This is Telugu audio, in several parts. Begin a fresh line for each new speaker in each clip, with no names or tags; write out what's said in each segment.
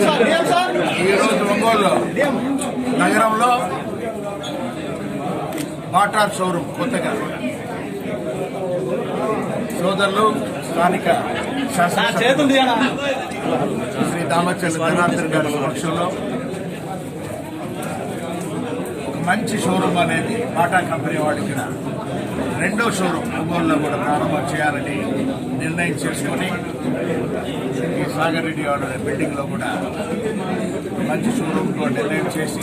ఈరోజు ఒంగోలు నగరంలో వాటా షోరూమ్ కొత్తగా. సోదరులు స్థానిక శ్రీ దామచంద్ర జనార్దన్ గారి సమక్షంలో ఒక మంచి షోరూమ్ అనేది బాటా కంపెనీ వాళ్ళు ఇక్కడ రెండో షోరూమ్ ఒంగోలులో కూడా ప్రారంభం చేయాలని నిర్ణయం చేసుకొని ఈ సాగర్ రెడ్డి గారు బిల్డింగ్లో కూడా మంచి షోరూమ్ కూడా నిర్ణయం చేసి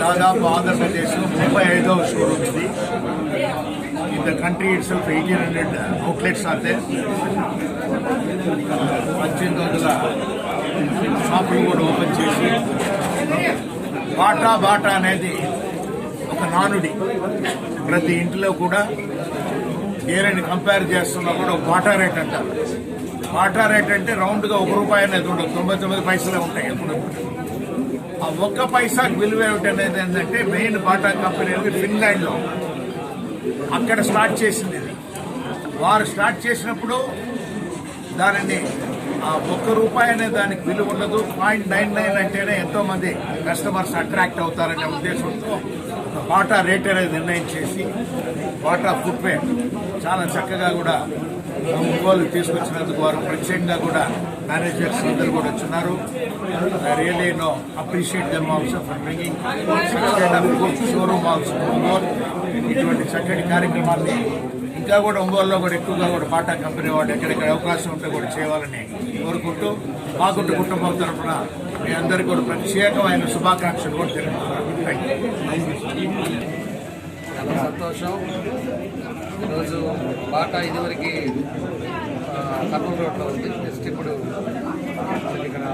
దాదాపు ఆంధ్రప్రదేశ్ ముప్పై ఐదవ షోరూమ్ ఇది. In the country itself eighteen hundred outlets are పద్దెనిమిది వందల షాపులు కూడా ఓపెన్ చేసి బాటా బాటా అనేది ఒక నానుడి. ప్రతి ఇంటిలో కూడా ఏరని కంపేర్ చేస్తున్నా కూడా ఒక వాటా రేట్ అంటారు వాటా రేట్ అంటే రౌండ్గా ఒక రూపాయి అనేది ఉండదు. తొంభై తొమ్మిది పైసలే ఉంటాయి ఎప్పుడు. ఆ ఒక్క పైసాకు విలువ ఏమిటి అనేది ఏంటంటే మెయిన్ బాటా కంపెనీ అనేది ఫిన్లాండ్లో. అక్కడ స్టార్ట్ చేసింది ఇది. వారు స్టార్ట్ చేసినప్పుడు దానిని ఆ ఒక్క రూపాయి అనే దానికి విలువ ఉండదు. పాయింట్ నైన్ నైన్ అంటేనే ఎంతోమంది కస్టమర్స్ అట్రాక్ట్ అవుతారనే ఉద్దేశంతో వాటా రేట్ అనేది నిర్ణయం చేసి వాటా ఫుట్వేర్ చాలా చక్కగా కూడా ఒంగోలు తీసుకొచ్చినందుకు వారు ప్రత్యేకంగా కూడా మేనేజర్స్ అందరు కూడా వచ్చినారు really no appreciate them also for bringing showroom also Ongole ఇటువంటి చక్కటి కార్యక్రమాన్ని ఇంకా కూడా ఒంగోలులో కూడా ఎక్కువగా కూడా బాటా కంపెనీ వాళ్ళు ఎక్కడెక్కడ అవకాశం ఉంటే కూడా చేయాలని కోరుకుంటూ మాగుంట కుటుంబం తరఫున మీ అందరికీ కూడా ప్రత్యేకమైన శుభాకాంక్షలు కూడా తెలుపుతున్నాను.
చాలా సంతోషం. ఈరోజు బాటా ఇదివరకు కర్నూలు రోడ్లో ఉంది. జస్ట్ ఇప్పుడు ఇక్కడ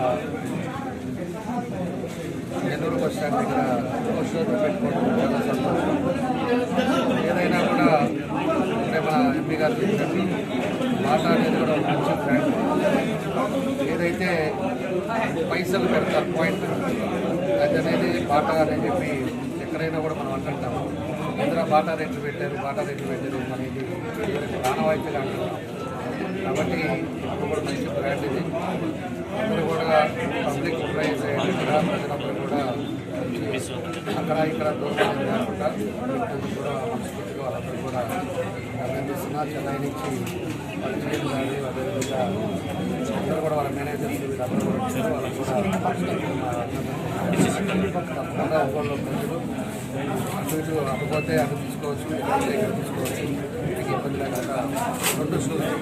నెల్లూరు బస్ స్టాండ్ దగ్గర ఒక పెట్టుకోవడం చాలా సంతోషం. ఏదైనా కూడా అంటే మన ఎంపీ గారు చెప్పినట్టు బాటా అనేది కూడా ఒక మంచి బ్రాండ్ ఏదైతే పైసలు పెడతారు పాయింట్ అది అనేది బాటా అని చెప్పి ఎక్కడైనా కూడా మనం అంటుంటాము ఇందులో బాటా రేట్లు పెట్టారు బాటా రేట్లు పెట్టారు అనేది ప్రాణవాయితీగా అంటున్నాం కాబట్టి ఇప్పుడు కూడా మంచి బ్రాండ్ ఇది. అందరూ కూడా పబ్లిక్ ప్రైజ్ కూడా ప్రజలందరూ కూడా అక్కడ ఇక్కడ దూరం కాకుండా కూడా మనస్ఫూర్తిగా వాళ్ళందరూ కూడా అభినందిస్తున్నారు. చెన్నై నుంచి వాళ్ళ చేయడం అదేవిధంగా వాళ్ళ మేనేజర్స్ వీళ్ళందరూ కూడా వచ్చారు వాళ్ళకు కూడా తప్పకుండా ఒక్కళ్ళు ప్రజలు అటు ఇటు అటుపోతే అటు తీసుకోవచ్చు ఇటు ఇక్కడ తీసుకోవచ్చు మీకు ఇబ్బంది లేకుండా రెండు తీసుకోవాలి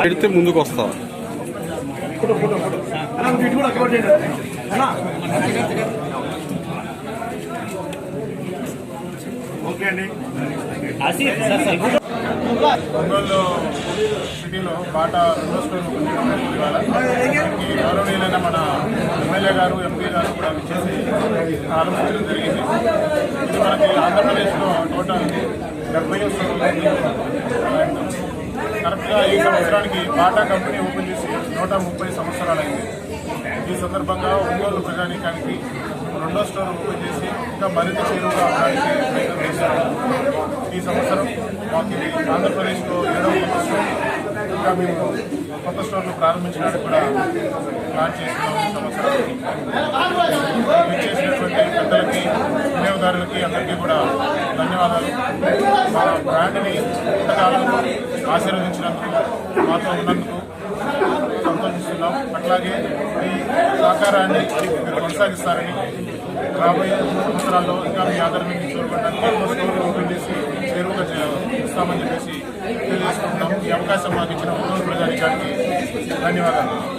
పెడితే ముందుకు వస్తాం
ఓకే అండి
ఒంగోలు సిటీలో బాటా రెండో స్టోర్ గౌరవనీయులైన మన ఎమ్మెల్యే గారు ఎంపీ గారు కూడా విచ్చేసి ఆలోచించడం జరిగింది. ఇది మనకి ఆంధ్రప్రదేశ్లో టోటల్ డెబ్బై కరెక్ట్గా ఈ సంవత్సరానికి బాటా కంపెనీ ఓపెన్ చేసి నూట ముప్పై సంవత్సరాలైంది. ఈ సందర్భంగా ఒంగోలు ప్రజానీకానికి రెండో స్టోర్ ఓపెన్ చేసి ఇంకా మరింత చేరువుగా అవడానికి ప్రయత్నం చేశారు ఈ సంవత్సరం మాకు ఇది ఆంధ్రప్రదేశ్లో ఏడవ ఇంకా మేము కొత్త స్టోర్లు ప్రారంభించడానికి కూడా ప్లాన్ చేస్తున్నాం ఈ సంవత్సరం. చేసినటువంటి పెద్దలకి వినియోగదారులకి అందరికీ కూడా ధన్యవాదాలు. మా బ్రాండ్ని ఇంతకాలం ఆశీర్వదించినందుకు మాతో ఉన్నందుకు సంతోషిస్తున్నాం. అట్లాగే ఈ సహకారాన్ని మీరు కొనసాగిస్తారని రాబోయే సంవత్సరాల్లో ఇంకా మీ ఆదరణని చూడబడడానికి ఎన్నో స్టోర్లు ఓపెన్ చేసి చేరువుగా చే- ఇస్తామని అవకాశం మాకు ఇచ్చిన ఒంగోలు ప్రజానికానికి ధన్యవాదాలు.